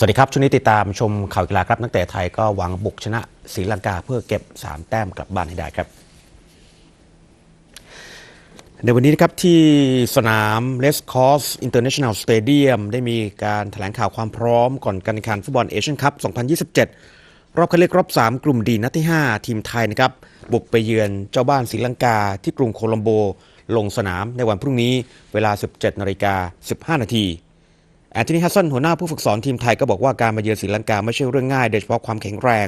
สวัสดีครับช่วงนี้ติดตามชมข่าวกีฬาครับนักเตะไทยก็หวังบุกชนะศรีลังกาเพื่อเก็บ 3 แต้มกลับบ้านให้ได้ครับ ในวันนี้นะครับที่สนาม Les c o s International Stadium ได้มีการถแถลงข่าวความพร้อมก่อนการแข่งขันฟุตบอลเอเชียนคัพ 2027 รอบคัดเลือกรอบ 3 กลุ่มดีนัดที่ 5 ทีมไทยนะครับ บุกไปเยือนเจ้าบ้านศรีลังกาที่กรุงโคลัมโบ ลงสนามในวันพรุ่งนี้เวลา 17นาฬิกา15นาที แอนโทนีฮัสซันหัวหน้าผู้ฝึกสอนทีมไทยก็บอกว่าการมาเยือนศรีลังกาไม่ใช่เรื่องง่าย โดยเฉพาะความแข็งแรง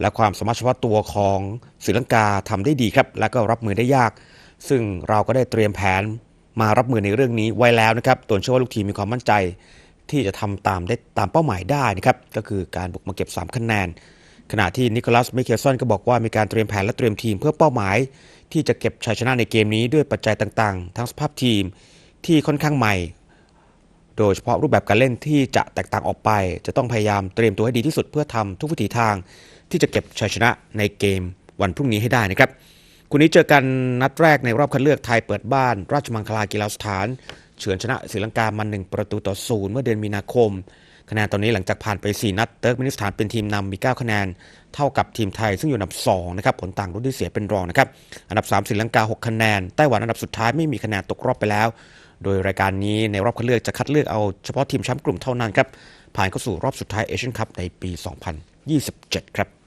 และความสามารถเฉพาะตัวของศรีลังกาทำได้ดีครับ และก็รับมือได้ยาก ซึ่งเราก็ได้เตรียมแผนมารับมือในเรื่องนี้ไว้แล้วนะครับตัวเชื่อว่าลูกทีมมีความมั่นใจ ที่จะทำตามได้ตามเป้าหมายได้นะครับก็คือการบุกมาเก็บ 3 คะแนน ขณะที่นิโคลัสมิเคลสันก็บอกว่ามีการเตรียมแผนและเตรียมทีมเพื่อเป้าหมาย ที่จะเก็บชัยชนะในเกมนี้ด้วยปัจจัยต่างๆ ทั้งสภาพทีมที่ค่อนข้างใหม่ โดยเฉพาะรูปแบบการเล่นที่จะแตกต่างออกไป จะต้องพยายามเตรียมตัวให้ดีที่สุดเพื่อทำทุกวิถีทาง ที่จะเก็บชัยชนะในเกมวันพรุ่งนี้ให้ได้นะครับคู่นี้เจอกันนัดแรกในรอบคัดเลือกไทยเปิดบ้าน ราชมังคลากีฬาสถาน เฉือนชนะศรีลังกามา1ประตูต่อศูนย์เมื่อเดือนมีนาคมคะแนนตอนนี้หลังจากผ่านไป 4 นัดเติร์กมินิสถานเป็นทีมนำมี 9 คะแนน เท่ากับทีมไทยซึ่งอยู่อันดับ2นะครับผลต่างรุ่นที่เสียเป็นรองนะครับอันดับ 3ศรีลังกา 6 คะแนนไต้หวันอันดับสุดท้ายไม่มีคะแนนตกรอบไปแล้ว โดยรายการนี้ในรอบคัดเลือกจะคัดเลือกเอาเฉพาะทีมแชมป์กลุ่มเท่านั้นครับ ผ่านเข้าสู่รอบสุดท้ายเอเชียนคัพในปี 2027 ครับ